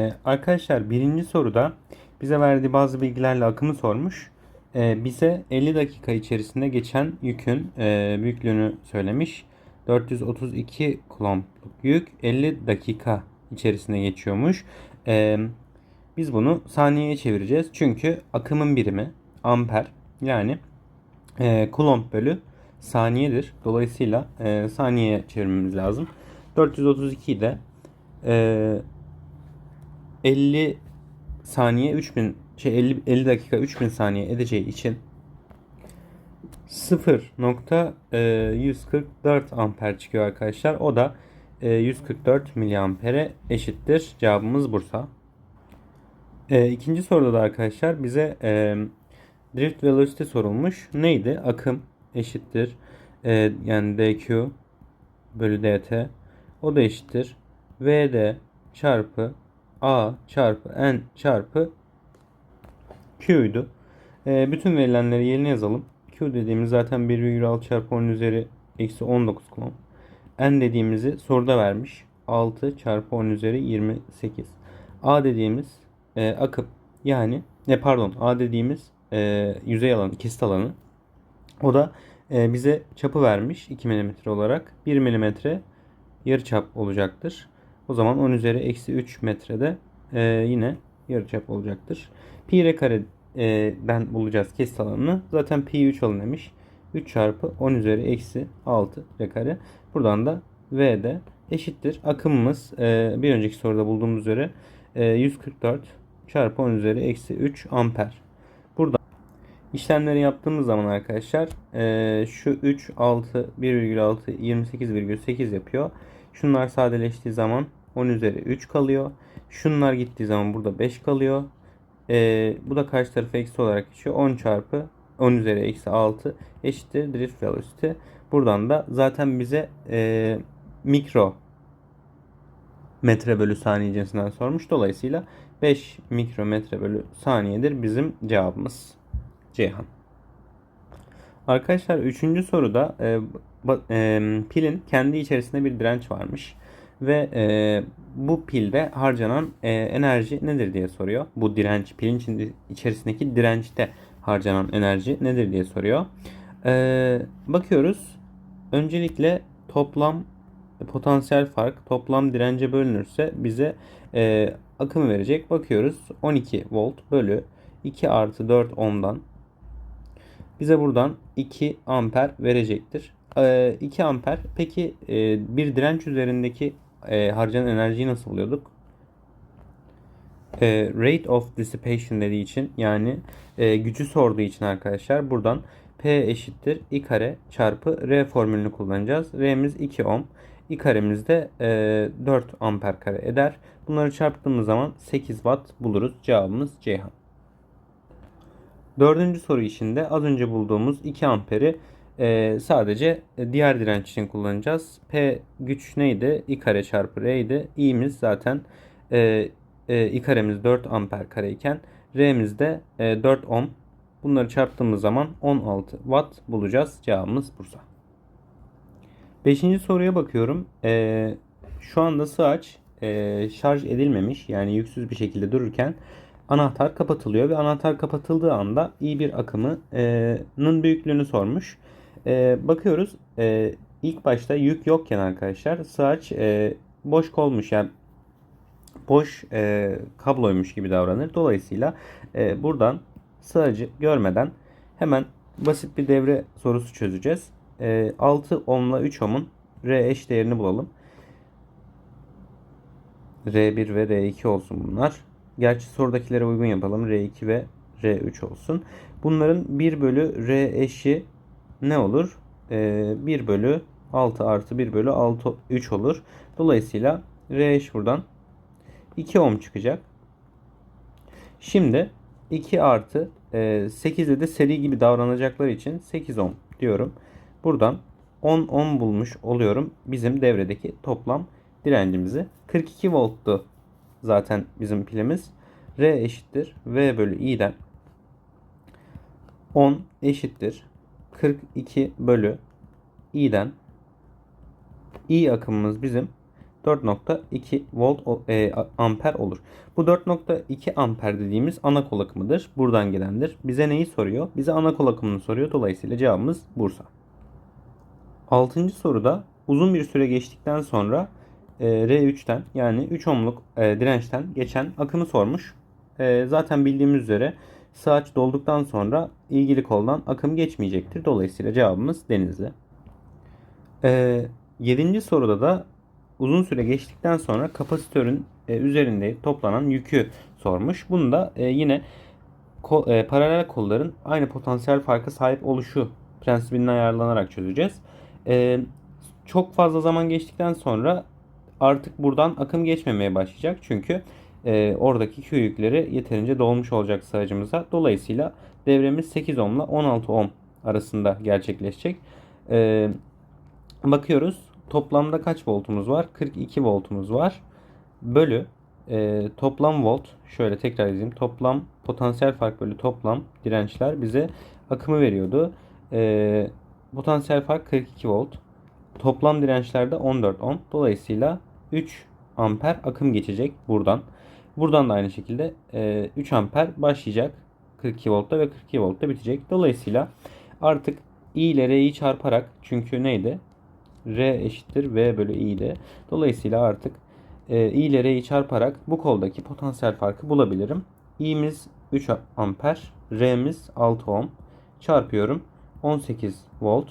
Ee, Arkadaşlar birinci soruda bize verdiği bazı bilgilerle akımı sormuş. Ee, bize 50 dakika içerisinde geçen yükün e, büyüklüğünü söylemiş. 432 kulombluk yük 50 dakika içerisinde geçiyormuş. Ee, biz bunu saniyeye çevireceğiz. Çünkü akımın birimi amper yani e, kulomb bölü saniyedir. Dolayısıyla e, saniyeye çevirmemiz lazım. 432'yi de e, 50 saniye 3000 şey 50, 50 dakika 3000 saniye edeceği için 0.144 amper çıkıyor arkadaşlar. O da e, 144 miliampere eşittir. Cevabımız Bursa. E, ikinci soruda da arkadaşlar bize e, drift velocity sorulmuş. Neydi? Akım eşittir. E, yani dq bölü dt. O da eşittir. vd çarpı a çarpı n çarpı q'ydu. E, bütün verilenleri yerine yazalım. q dediğimiz zaten 1,6 çarpı 10 üzeri eksi 19 kulon. n dediğimizi soruda vermiş. 6 çarpı 10 üzeri 28. a dediğimiz e, akım yani ne pardon a dediğimiz e, yüzey alanı kesit alanı. O da e, bize çapı vermiş 2 mm olarak. 1 mm yarıçap olacaktır. O zaman 10 üzeri eksi 3 metrede e, yine yarıçap olacaktır. Pi r kareden bulacağız kesit alanını. Zaten pi 3 alın demiş. 3 çarpı 10 üzeri eksi 6 r kare. Buradan da v de eşittir. Akımımız e, bir önceki soruda bulduğumuz üzere e, 144 çarpı 10 üzeri eksi 3 amper. Burada işlemleri yaptığımız zaman arkadaşlar e, şu 3, 6, 1,6, 28,8 yapıyor. Şunlar sadeleştiği zaman 10 üzeri 3 kalıyor. Şunlar gittiği zaman burada 5 kalıyor. Ee, bu da karşı tarafı eksi olarak geçiyor. 10 çarpı 10 üzeri eksi 6 eşittir drift velocity. Buradan da zaten bize e, mikro metre bölü saniye cinsinden sormuş. Dolayısıyla 5 mikrometre bölü saniyedir bizim cevabımız. Ceyhan. Arkadaşlar 3. soruda e, e, pilin kendi içerisinde bir direnç varmış. Ve e, bu pilde harcanan e, enerji nedir diye soruyor. Bu direnç, pilin içerisindeki dirençte harcanan enerji nedir diye soruyor. E, bakıyoruz. Öncelikle toplam potansiyel fark toplam dirence bölünürse bize e, akımı verecek. Bakıyoruz 12 volt bölü 2 artı 4 ohm'dan bize buradan 2 amper verecektir. 2 amper. Peki bir direnç üzerindeki harcanan enerjiyi nasıl buluyorduk? Rate of dissipation dediği için yani gücü sorduğu için arkadaşlar buradan P eşittir I kare çarpı R formülünü kullanacağız. R'miz 2 ohm. I karemiz de 4 amper kare eder. Bunları çarptığımız zaman 8 watt buluruz. Cevabımız Ceyhan. Dördüncü soru içinde az önce bulduğumuz 2 amperi e, sadece diğer direnç için kullanacağız. P güç neydi? I kare çarpı R idi. İ'miz zaten e, e, I karemiz 4 amper kare iken R'miz de e, 4 ohm. Bunları çarptığımız zaman 16 watt bulacağız. Cevabımız Bursa. Beşinci soruya bakıyorum. E, şu anda sığaç e, şarj edilmemiş yani yüksüz bir şekilde dururken anahtar kapatılıyor ve anahtar kapatıldığı anda iyi bir akımının büyüklüğünü sormuş. E, bakıyoruz e, ilk başta yük yokken arkadaşlar sığaç e, boş kolmuş yani boş e, kabloymuş gibi davranır. Dolayısıyla e, buradan sığacı görmeden hemen basit bir devre sorusu çözeceğiz. E, 6 ohmla 3 ohmun R eş değerini bulalım. R1 ve R2 olsun bunlar. Gerçi sorudakilere uygun yapalım. R2 ve R3 olsun. Bunların 1 bölü R eşi ne olur? Ee, 1 bölü 6 artı 1 bölü 6 3 olur. Dolayısıyla R eş buradan 2 ohm çıkacak. Şimdi 2 artı e, 8'de de seri gibi davranacaklar için 8 ohm diyorum. Buradan 10 ohm bulmuş oluyorum bizim devredeki toplam direncimizi. 42 volttu zaten bizim pilimiz. R eşittir V bölü i'den 10 eşittir 42 bölü i'den i akımımız bizim 4.2 volt e, amper olur. Bu 4.2 amper dediğimiz ana kol akımıdır. Buradan gelendir. Bize neyi soruyor? Bize ana kol akımını soruyor. Dolayısıyla cevabımız Bursa. Altıncı soruda uzun bir süre geçtikten sonra e, R3'ten yani 3 ohmluk e, dirençten geçen akımı sormuş. E, zaten bildiğimiz üzere saat dolduktan sonra ilgili koldan akım geçmeyecektir. Dolayısıyla cevabımız Denizli. E, yedinci soruda da uzun süre geçtikten sonra kapasitörün e, üzerinde toplanan yükü sormuş. Bunu da e, yine ko- e, paralel kolların aynı potansiyel farka sahip oluşu prensibinden ayarlanarak çözeceğiz. E, çok fazla zaman geçtikten sonra artık buradan akım geçmemeye başlayacak. Çünkü e, oradaki Q yükleri yeterince dolmuş olacak sağacımıza. Dolayısıyla devremiz 8 ohm ile 16 ohm arasında gerçekleşecek. E, bakıyoruz toplamda kaç voltumuz var? 42 voltumuz var. Bölü e, toplam volt şöyle tekrar yazayım. Toplam potansiyel fark bölü toplam dirençler bize akımı veriyordu. E, potansiyel fark 42 volt. Toplam dirençlerde 14 ohm. Dolayısıyla 3 amper akım geçecek buradan. Buradan da aynı şekilde e, 3 amper başlayacak 42 voltta ve 42 voltta bitecek. Dolayısıyla artık I ile R'yi çarparak çünkü neydi? R eşittir V bölü I'de. Dolayısıyla artık e, I ile R'yi çarparak bu koldaki potansiyel farkı bulabilirim. I'miz 3 amper, R'miz 6 ohm. Çarpıyorum. 18 volt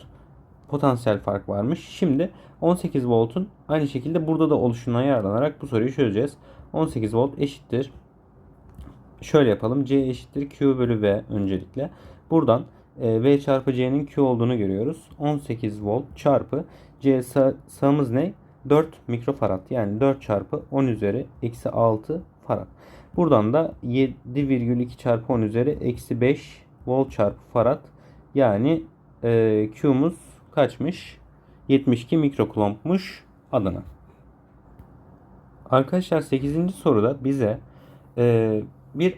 potansiyel fark varmış. Şimdi 18 voltun aynı şekilde burada da oluşuna yararlanarak bu soruyu çözeceğiz. 18 volt eşittir. Şöyle yapalım. C eşittir Q bölü V öncelikle. Buradan e, V çarpı C'nin Q olduğunu görüyoruz. 18 volt çarpı C sağ, sağımız ne? 4 mikrofarad. Yani 4 çarpı 10 üzeri eksi 6 farad. Buradan da 7,2 çarpı 10 üzeri eksi 5 volt çarpı farad. Yani e, Q'muz kaçmış? 72 mikroklompmuş Adana. Arkadaşlar 8. soruda bize e, bir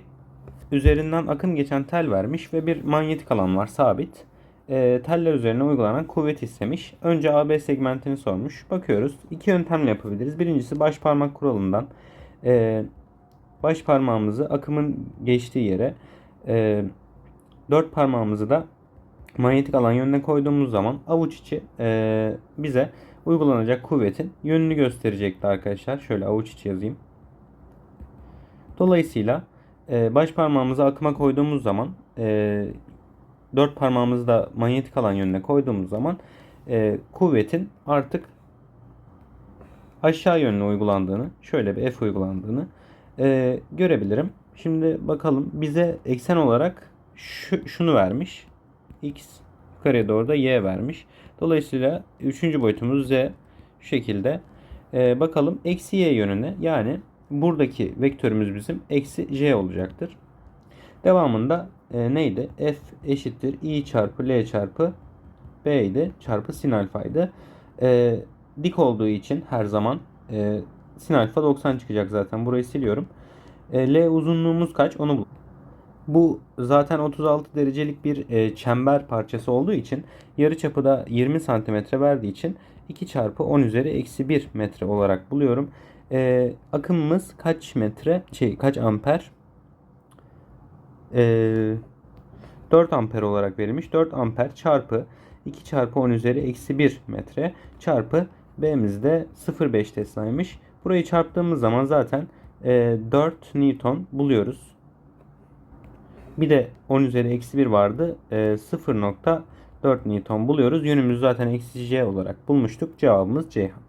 üzerinden akım geçen tel vermiş ve bir manyetik alan var sabit. E, teller üzerine uygulanan kuvvet istemiş. Önce AB segmentini sormuş. Bakıyoruz. İki yöntemle yapabiliriz. Birincisi baş parmak kuralından e, baş parmağımızı akımın geçtiği yere e, dört parmağımızı da manyetik alan yönüne koyduğumuz zaman avuç içi e, bize uygulanacak kuvvetin yönünü gösterecekti arkadaşlar. Şöyle avuç içi yazayım. Dolayısıyla e, baş parmağımızı akıma koyduğumuz zaman e, dört parmağımızı da manyetik alan yönüne koyduğumuz zaman e, kuvvetin artık aşağı yönlü uygulandığını, şöyle bir F uygulandığını e, görebilirim. Şimdi bakalım bize eksen olarak şu, şunu vermiş. X yukarıya doğru da Y vermiş. Dolayısıyla üçüncü boyutumuz Z şu şekilde. E, bakalım eksi Y yönüne yani buradaki vektörümüz bizim eksi J olacaktır. Devamında e, neydi? F eşittir I çarpı L çarpı B idi. Çarpı sin alfaydı. E, dik olduğu için her zaman e, sin alfa 90 çıkacak zaten. Burayı siliyorum. E, L uzunluğumuz kaç? Onu bul. Bu zaten 36 derecelik bir e, çember parçası olduğu için yarıçapı da 20 santimetre verdiği için 2 çarpı 10 üzeri eksi 1 metre olarak buluyorum. E, akımımız kaç metre? Şey kaç amper? E, 4 amper olarak verilmiş. 4 amper çarpı 2 çarpı 10 üzeri eksi 1 metre çarpı B'miz de 0,5 Tesla'ymış. Burayı çarptığımız zaman zaten e, 4 Newton buluyoruz. Bir de 10 üzeri eksi 1 vardı. E, 0.4 Newton buluyoruz. Yönümüzü zaten eksi J olarak bulmuştuk. Cevabımız Ceyhan.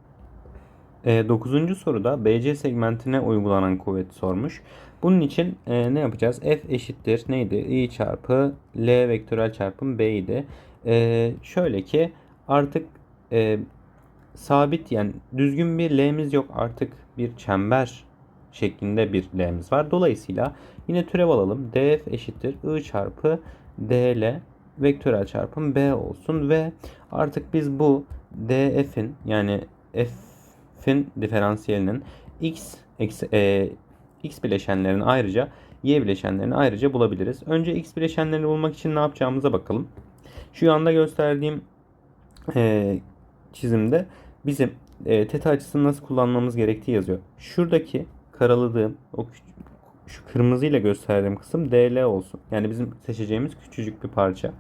E, 9. soruda BC segmentine uygulanan kuvvet sormuş. Bunun için e, ne yapacağız? F eşittir neydi? I çarpı L vektörel çarpım B idi. E, şöyle ki artık e, sabit yani düzgün bir L'miz yok. Artık bir çember şeklinde bir L'miz var. Dolayısıyla yine türev alalım. DF eşittir I çarpı DL vektörel çarpım B olsun ve artık biz bu DF'in yani F'in diferansiyelinin x eksi, e, x bileşenlerini ayrıca y bileşenlerini ayrıca bulabiliriz. Önce x bileşenlerini bulmak için ne yapacağımıza bakalım. Şu yanda gösterdiğim e, çizimde bizim e, teta açısını nasıl kullanmamız gerektiği yazıyor. Şuradaki karaladığım o şu kırmızıyla gösterdiğim kısım DL olsun. Yani bizim seçeceğimiz küçücük bir parça.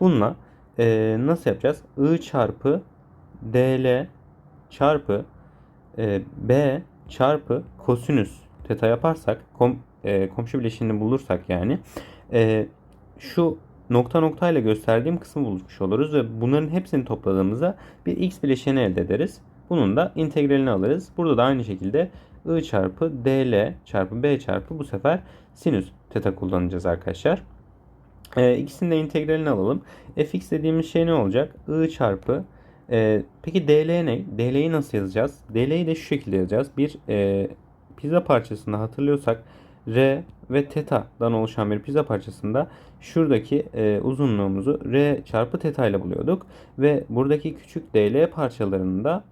Bununla e, nasıl yapacağız? I çarpı DL çarpı e, B çarpı kosinüs teta yaparsak kom, e, komşu bileşiğini bulursak yani e, şu nokta nokta ile gösterdiğim kısmı bulmuş oluruz ve bunların hepsini topladığımızda bir x bileşeni elde ederiz. Bunun da integralini alırız. Burada da aynı şekilde i çarpı dl çarpı b çarpı bu sefer sinüs teta kullanacağız arkadaşlar. E, ikisinin de integralini alalım. fx dediğimiz şey ne olacak? i çarpı e, peki dl ne? dl'yi nasıl yazacağız? dl'yi de şu şekilde yazacağız. Bir e, pizza parçasında hatırlıyorsak r ve teta'dan oluşan bir pizza parçasında şuradaki e, uzunluğumuzu r çarpı teta ile buluyorduk. Ve buradaki küçük dl parçalarını da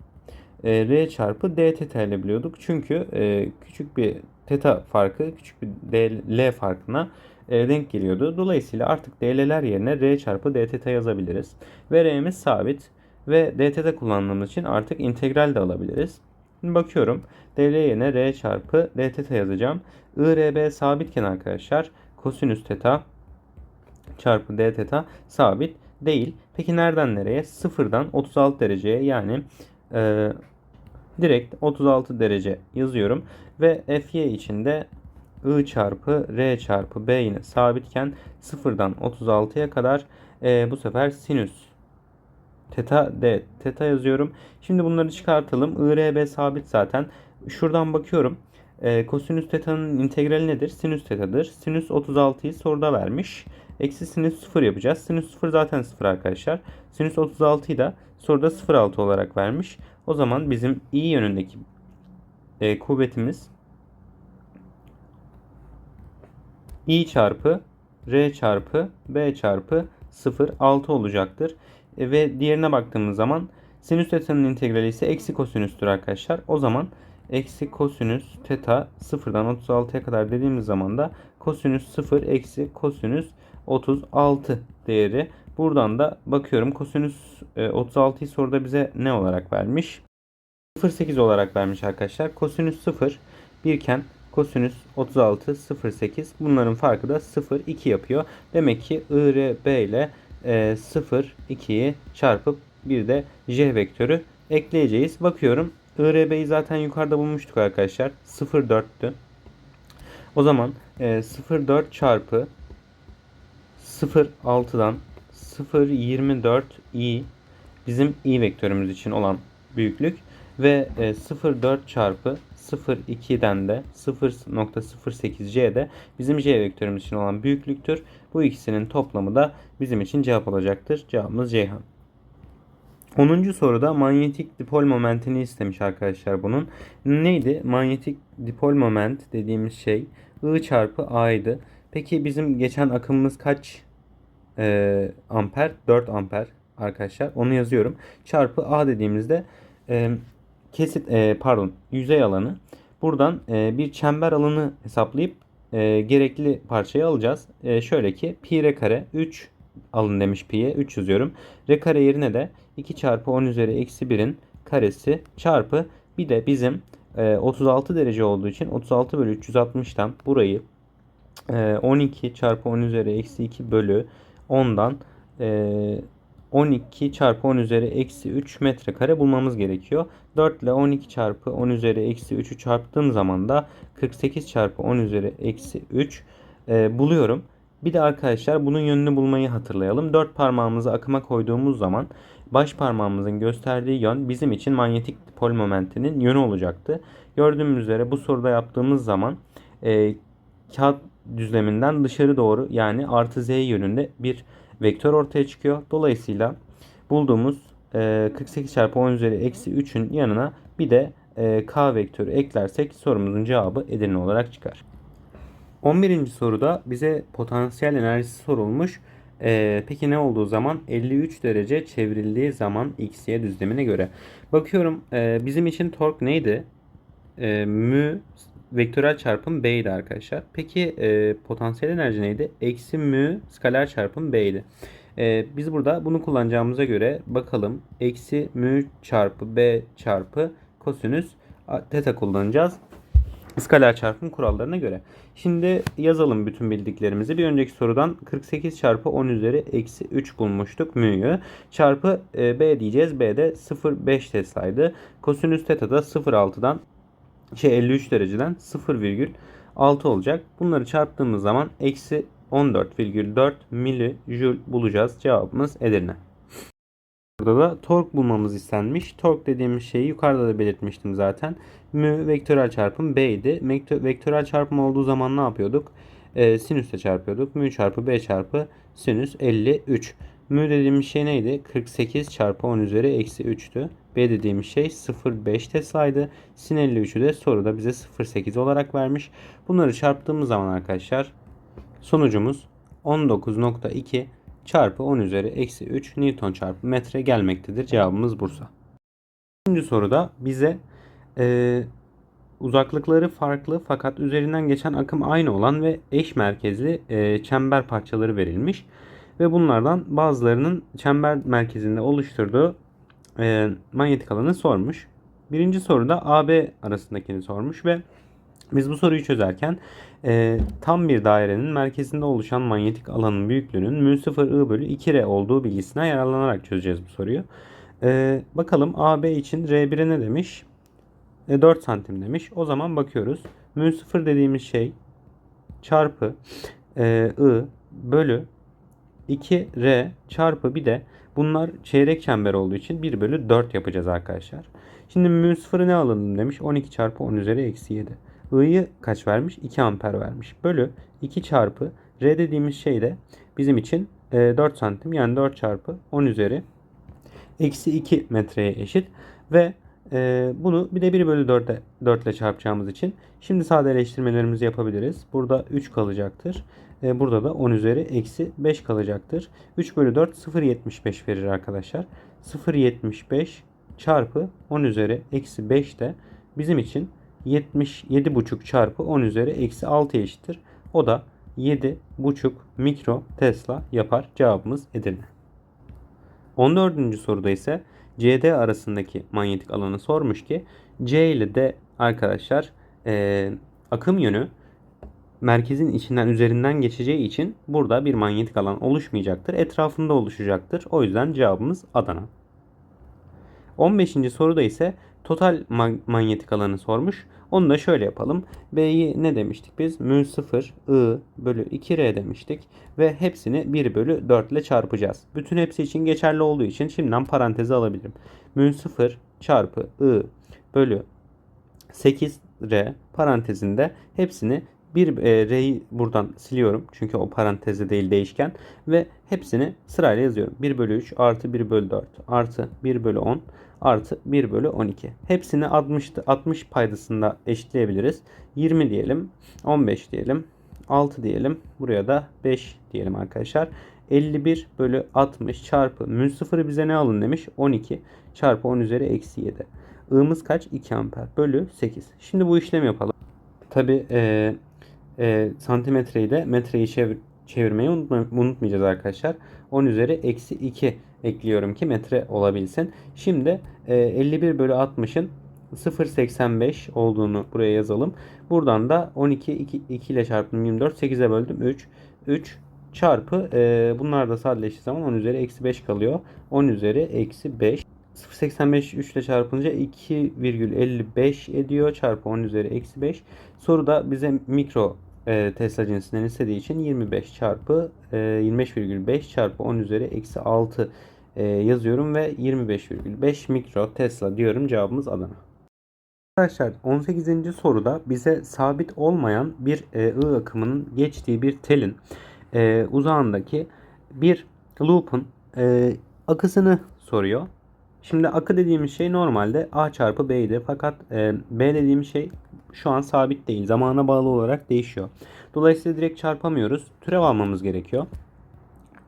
e, r çarpı d ile biliyorduk. Çünkü e, küçük bir teta farkı küçük bir dl farkına e, denk geliyordu. Dolayısıyla artık dl'ler yerine r çarpı d yazabiliriz. Ve r'miz sabit ve d teta kullandığımız için artık integral de alabiliriz. Şimdi bakıyorum. dl yerine r çarpı d yazacağım. IRB sabitken arkadaşlar kosinüs teta çarpı d teta sabit değil. Peki nereden nereye? Sıfırdan 36 dereceye yani e, direkt 36 derece yazıyorum. Ve fy içinde i çarpı r çarpı b yine sabitken sıfırdan 36'ya kadar e, bu sefer sinüs teta d teta yazıyorum. Şimdi bunları çıkartalım. IRB sabit zaten. Şuradan bakıyorum. E, kosinüs teta'nın integrali nedir? Sinüs tetadır. Sinüs 36'yı soruda vermiş. Eksi sinüs 0 yapacağız. Sinüs 0 zaten 0 arkadaşlar. Sinüs 36'yı da soruda 0,6 olarak vermiş. O zaman bizim i yönündeki e, kuvvetimiz i çarpı r çarpı b çarpı 0 6 olacaktır. E, ve diğerine baktığımız zaman sinüs teta'nın integrali ise eksi kosinüstür arkadaşlar. O zaman eksi kosinüs teta 0'dan 36'ya kadar dediğimiz zaman da kosinüs 0 eksi kosinüs 36 değeri. Buradan da bakıyorum kosinüs 36'yı soruda bize ne olarak vermiş? 0,8 olarak vermiş arkadaşlar. Kosinüs 0 birken kosinüs 36 0,8 bunların farkı da 0,2 yapıyor. Demek ki IRB ile e, 0,2'yi çarpıp bir de J vektörü ekleyeceğiz. Bakıyorum IRB'yi zaten yukarıda bulmuştuk arkadaşlar. 0,4'tü. O zaman e, 0,4 çarpı 0,6'dan 0,24 i bizim i vektörümüz için olan büyüklük ve e, 0,4 çarpı 0,2'den de 0.08c de bizim j vektörümüz için olan büyüklüktür. Bu ikisinin toplamı da bizim için cevap olacaktır. Cevabımız Ceyhan. 10. soruda manyetik dipol momentini istemiş arkadaşlar bunun. Neydi? Manyetik dipol moment dediğimiz şey I çarpı A'ydı. Peki bizim geçen akımımız kaç e, amper? 4 amper arkadaşlar. Onu yazıyorum. Çarpı A dediğimizde e, kesit e, pardon yüzey alanı. Buradan e, bir çember alanı hesaplayıp e, gerekli parçayı alacağız. E, şöyle ki pi r kare 3 alın demiş pi'ye 3 yazıyorum. R kare yerine de 2 çarpı 10 üzeri eksi 1'in karesi çarpı bir de bizim e, 36 derece olduğu için 36 bölü 360'tan burayı e, 12 çarpı 10 üzeri eksi 2 bölü 10'dan e, 12 çarpı 10 üzeri eksi 3 metrekare bulmamız gerekiyor. 4 ile 12 çarpı 10 üzeri eksi 3'ü çarptığım zaman da 48 çarpı 10 üzeri eksi 3 e, buluyorum. Bir de arkadaşlar bunun yönünü bulmayı hatırlayalım. 4 parmağımızı akıma koyduğumuz zaman baş parmağımızın gösterdiği yön bizim için manyetik dipol momentinin yönü olacaktı. Gördüğümüz üzere bu soruda yaptığımız zaman e, kağıt düzleminden dışarı doğru yani artı z yönünde bir vektör ortaya çıkıyor. Dolayısıyla bulduğumuz e, 48 çarpı 10 üzeri eksi 3'ün yanına bir de e, k vektörü eklersek sorumuzun cevabı Edirne olarak çıkar. 11. soruda bize potansiyel enerjisi sorulmuş. Ee, peki ne olduğu zaman 53 derece çevrildiği zaman x, y düzlemine göre. Bakıyorum e, bizim için tork neydi? E, mü vektörel çarpım b'ydi arkadaşlar. Peki e, potansiyel enerji neydi? Eksi mü skaler çarpım b'ydi. E, biz burada bunu kullanacağımıza göre bakalım. Eksi mü çarpı b çarpı kosinüs teta kullanacağız. İskalar çarpım kurallarına göre. Şimdi yazalım bütün bildiklerimizi. Bir önceki sorudan 48 çarpı 10 üzeri eksi 3 bulmuştuk mü'yü. Çarpı e, b diyeceğiz. b de 0,5 Tesla'ydı. Kosinüs teta da 0,6'dan şey 53 dereceden 0,6 olacak. Bunları çarptığımız zaman eksi 14,4 milijoule bulacağız. Cevabımız Edirne. Burada da tork bulmamız istenmiş. Tork dediğimiz şeyi yukarıda da belirtmiştim zaten. Mü vektörel çarpım B idi. Vektör, vektörel çarpım olduğu zaman ne yapıyorduk? Ee, sinüsle çarpıyorduk. Mü çarpı B çarpı sinüs 53. Mü dediğimiz şey neydi? 48 çarpı 10 üzeri eksi 3'tü. B dediğimiz şey 0,5 Tesla'ydı. Sin 53'ü de soruda bize 0,8 olarak vermiş. Bunları çarptığımız zaman arkadaşlar sonucumuz 19.2 çarpı 10 üzeri eksi 3 Newton çarpı metre gelmektedir. Cevabımız Bursa. Üçüncü soruda bize e, uzaklıkları farklı fakat üzerinden geçen akım aynı olan ve eş merkezli e, çember parçaları verilmiş. Ve bunlardan bazılarının çember merkezinde oluşturduğu e, manyetik alanı sormuş. Birinci soruda AB arasındakini sormuş ve biz bu soruyu çözerken e, tam bir dairenin merkezinde oluşan manyetik alanın büyüklüğünün mü 0 I bölü 2R olduğu bilgisine yararlanarak çözeceğiz bu soruyu. E, bakalım AB için R1'e ne demiş? E, 4 santim demiş. O zaman bakıyoruz. Mü 0 dediğimiz şey çarpı e, I bölü 2R çarpı bir de bunlar çeyrek çember olduğu için 1 bölü 4 yapacağız arkadaşlar. Şimdi mü 0'ı ne alalım demiş. 12 çarpı 10 üzeri eksi 7. I'yı kaç vermiş? 2 amper vermiş. Bölü 2 çarpı R dediğimiz şey de bizim için e, 4 santim yani 4 çarpı 10 üzeri eksi 2 metreye eşit. Ve e, bunu bir de 1 bölü 4'e 4 ile çarpacağımız için şimdi sadeleştirmelerimizi yapabiliriz. Burada 3 kalacaktır. Burada da 10 üzeri eksi 5 kalacaktır. 3 bölü 4 0.75 verir arkadaşlar. 0.75 çarpı 10 üzeri eksi 5 de bizim için 77,5 çarpı 10 üzeri eksi 6 eşittir. O da 7,5 mikro Tesla yapar. Cevabımız Edirne. 14. soruda ise CD arasındaki manyetik alanı sormuş ki C ile D arkadaşlar e, akım yönü merkezin içinden üzerinden geçeceği için burada bir manyetik alan oluşmayacaktır. Etrafında oluşacaktır. O yüzden cevabımız Adana. 15. soruda ise total ma- manyetik alanı sormuş. Onu da şöyle yapalım. B'yi ne demiştik biz? Mü 0 I bölü 2R demiştik. Ve hepsini 1 bölü 4 ile çarpacağız. Bütün hepsi için geçerli olduğu için şimdiden paranteze alabilirim. Mü 0 çarpı I bölü 8R parantezinde hepsini bir e, R'yi buradan siliyorum. Çünkü o parantezde değil değişken. Ve hepsini sırayla yazıyorum. 1 bölü 3 artı 1 bölü 4 artı 1 bölü 10 artı 1 bölü 12. Hepsini 60, 60 paydasında eşitleyebiliriz. 20 diyelim. 15 diyelim. 6 diyelim. Buraya da 5 diyelim arkadaşlar. 51 bölü 60 çarpı mü sıfırı bize ne alın demiş? 12 çarpı 10 üzeri eksi 7. I'mız kaç? 2 amper bölü 8. Şimdi bu işlemi yapalım. Tabi e, e, santimetreyi de metreyi çevir, çevirmeyi unutma, unutmayacağız arkadaşlar. 10 üzeri eksi 2 ekliyorum ki metre olabilsin. Şimdi e, 51 bölü 60'ın 0.85 olduğunu buraya yazalım. Buradan da 12 2, 2 ile çarptım 24 8'e böldüm 3 3 çarpı e, bunlar da sadeleştiği zaman 10 üzeri eksi 5 kalıyor. 10 üzeri eksi 5 0.85 3 ile çarpınca 2,55 ediyor. Çarpı 10 üzeri eksi 5. Soruda bize mikro e, Tesla cinsinden istediği için 25 çarpı e, 25,5 çarpı 10 üzeri eksi 6 e, yazıyorum ve 25,5 mikro Tesla diyorum. Cevabımız Adana. Arkadaşlar 18. soruda bize sabit olmayan bir e, I akımının geçtiği bir telin e, uzağındaki bir loop'un e, akısını soruyor. Şimdi akı dediğimiz şey normalde A çarpı B'ydi. Fakat e, B dediğimiz şey şu an sabit değil. Zamana bağlı olarak değişiyor. Dolayısıyla direkt çarpamıyoruz. Türev almamız gerekiyor.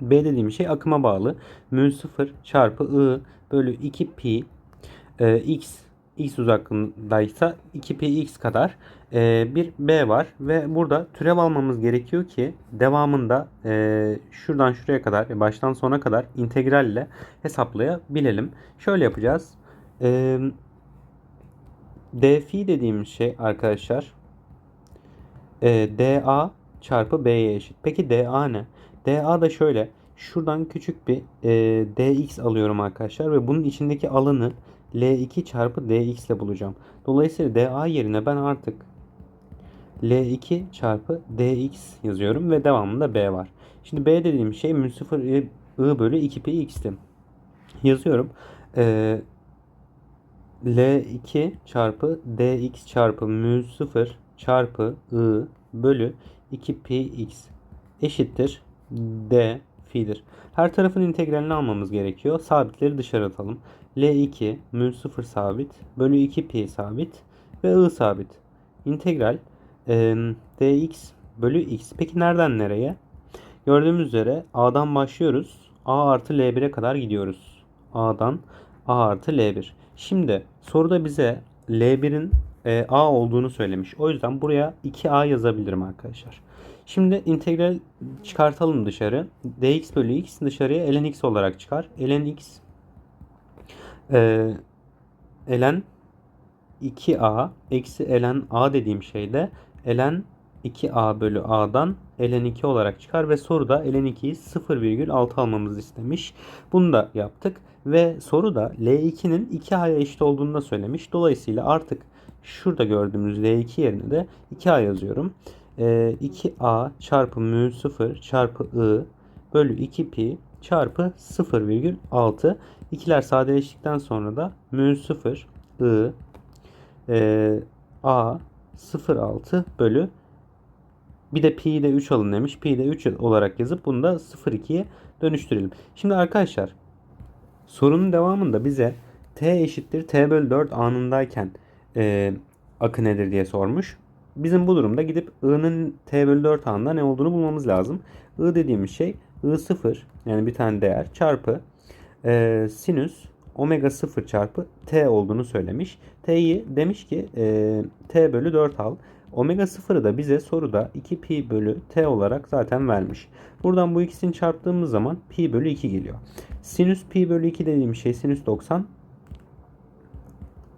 B dediğim şey akıma bağlı. Mü 0 çarpı I bölü 2 pi e, x x uzaklığındaysa 2 pi x kadar e, bir b var ve burada türev almamız gerekiyor ki devamında e, şuradan şuraya kadar baştan sona kadar integralle hesaplayabilelim. Şöyle yapacağız. E, d fi dediğimiz şey arkadaşlar e, dA çarpı b'ye eşit. Peki dA ne? dA da şöyle. Şuradan küçük bir e, dx alıyorum arkadaşlar ve bunun içindeki alanı L2 çarpı dx ile bulacağım. Dolayısıyla dA yerine ben artık L2 çarpı dx yazıyorum ve devamında b var. Şimdi b dediğim şey mü 0 i, bölü 2pi x'ti. Yazıyorum. Ee, L2 çarpı dx çarpı mü 0 çarpı i bölü 2pi x eşittir d fi'dir. Her tarafın integralini almamız gerekiyor. Sabitleri dışarı atalım. L2 mü 0 sabit bölü 2pi sabit ve i sabit. İntegral e, dx bölü x. Peki nereden nereye? Gördüğümüz üzere a'dan başlıyoruz. a artı l1'e kadar gidiyoruz. a'dan a artı l1. Şimdi soruda bize l1'in e, a olduğunu söylemiş. O yüzden buraya 2a yazabilirim arkadaşlar. Şimdi integral çıkartalım dışarı. dx bölü x dışarıya ln x olarak çıkar. ln x e, ln 2a eksi ln a dediğim şeyde ln 2a bölü a'dan ln 2 olarak çıkar ve soruda ln 2'yi 0,6 almamızı istemiş. Bunu da yaptık ve soruda L2'nin 2a'ya eşit olduğunu da söylemiş. Dolayısıyla artık şurada gördüğümüz L2 yerine de 2a yazıyorum. Ee, 2a çarpı mü 0 çarpı i bölü 2pi çarpı 0,6. İkiler sadeleştikten sonra da mü 0 i e, a 0,6 bölü bir de pi'yi de 3 alın demiş. Pi'yi de 3 olarak yazıp bunu da 0,2'ye dönüştürelim. Şimdi arkadaşlar sorunun devamında bize t eşittir t bölü 4 anındayken e, akı nedir diye sormuş. Bizim bu durumda gidip i'nin t bölü 4 anında ne olduğunu bulmamız lazım. i dediğimiz şey i 0 yani bir tane değer çarpı e, sinüs omega 0 çarpı t olduğunu söylemiş. T'yi demiş ki e, t bölü 4 al. Omega 0'ı da bize soruda 2 pi bölü t olarak zaten vermiş. Buradan bu ikisini çarptığımız zaman pi bölü 2 geliyor. Sinüs pi bölü 2 dediğim şey sinüs 90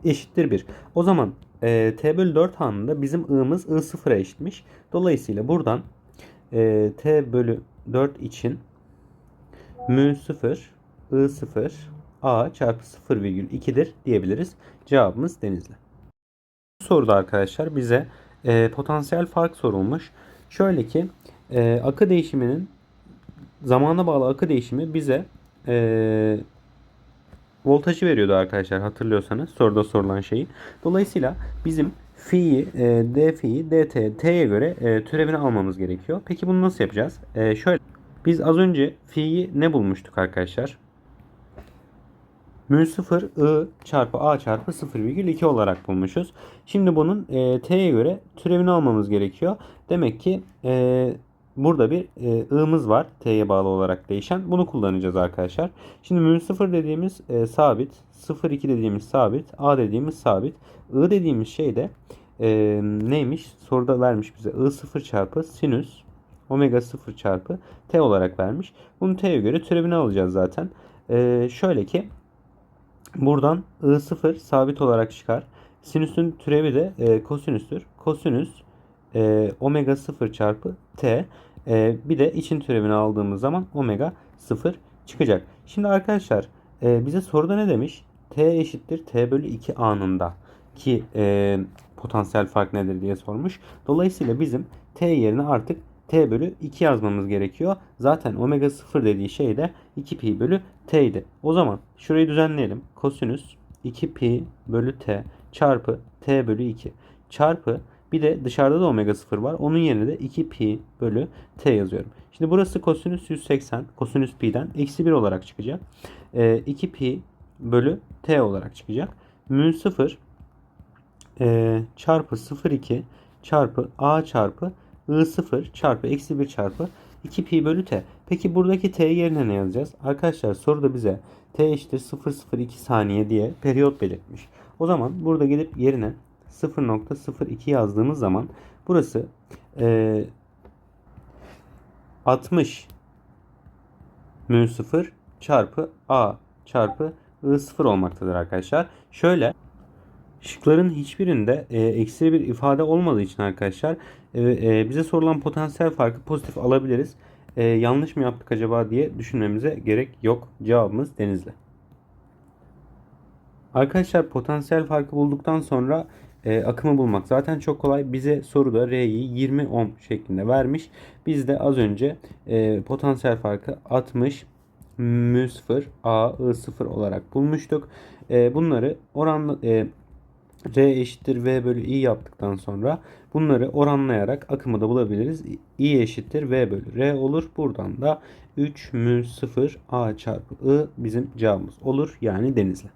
eşittir 1. O zaman e, t bölü 4 anında bizim i'miz i 0'a eşitmiş. Dolayısıyla buradan e, t bölü 4 için mü 0 i 0 a çarpı 0,2'dir diyebiliriz. Cevabımız Denizli. Bu soruda arkadaşlar bize e, potansiyel fark sorulmuş. Şöyle ki e, akı değişiminin zamana bağlı akı değişimi bize e, voltajı veriyordu arkadaşlar hatırlıyorsanız soruda sorulan şeyi. Dolayısıyla bizim fi'yi, e, d fi'yi dt, t'ye göre e, türevini almamız gerekiyor. Peki bunu nasıl yapacağız? E, şöyle biz az önce fi'yi ne bulmuştuk arkadaşlar? Mü 0 I çarpı A çarpı 0,2 olarak bulmuşuz. Şimdi bunun e, T'ye göre türevini almamız gerekiyor. Demek ki e, burada bir e, I'mız var. T'ye bağlı olarak değişen. Bunu kullanacağız arkadaşlar. Şimdi mü 0 dediğimiz e, sabit. 0,2 dediğimiz sabit. A dediğimiz sabit. I dediğimiz şey de e, neymiş? Soruda vermiş bize. I 0 çarpı sinüs omega 0 çarpı T olarak vermiş. Bunu T'ye göre türevini alacağız zaten. E, şöyle ki Buradan I0 sabit olarak çıkar. Sinüsün türevi de e, kosinüstür. Kosinüs e, omega 0 çarpı t. E, bir de için türevini aldığımız zaman omega 0 çıkacak. Şimdi arkadaşlar e, bize soruda ne demiş? t eşittir t bölü 2 anında ki e, potansiyel fark nedir diye sormuş. Dolayısıyla bizim t yerine artık t bölü 2 yazmamız gerekiyor. Zaten omega 0 dediği şey de 2 pi bölü t idi. O zaman şurayı düzenleyelim. Kosinüs 2 pi bölü t çarpı t bölü 2 çarpı bir de dışarıda da omega 0 var. Onun yerine de 2 pi bölü t yazıyorum. Şimdi burası kosinüs 180. Kosinüs pi'den eksi 1 olarak çıkacak. E, 2 pi bölü t olarak çıkacak. Mü 0 e, çarpı 0,2 çarpı a çarpı I0 çarpı eksi 1 çarpı 2 pi bölü t. Peki buradaki t yerine ne yazacağız? Arkadaşlar soruda bize t eşittir 002 saniye diye periyot belirtmiş. O zaman burada gidip yerine 0.02 yazdığımız zaman burası e, 60 mü 0 çarpı a çarpı i 0 olmaktadır arkadaşlar. Şöyle şıkların hiçbirinde e, eksi bir ifade olmadığı için arkadaşlar bize sorulan potansiyel farkı pozitif alabiliriz. Yanlış mı yaptık acaba diye düşünmemize gerek yok. Cevabımız Denizli. Arkadaşlar potansiyel farkı bulduktan sonra e, akımı bulmak zaten çok kolay. Bize soruda R'yi 20 ohm şeklinde vermiş. Biz de az önce e, potansiyel farkı 60 mü 0 a i 0 olarak bulmuştuk. E, bunları oranla e, R eşittir V bölü I yaptıktan sonra bunları oranlayarak akımı da bulabiliriz. I eşittir V bölü R olur. Buradan da 3 mü 0 A çarpı I bizim cevabımız olur. Yani Denizli.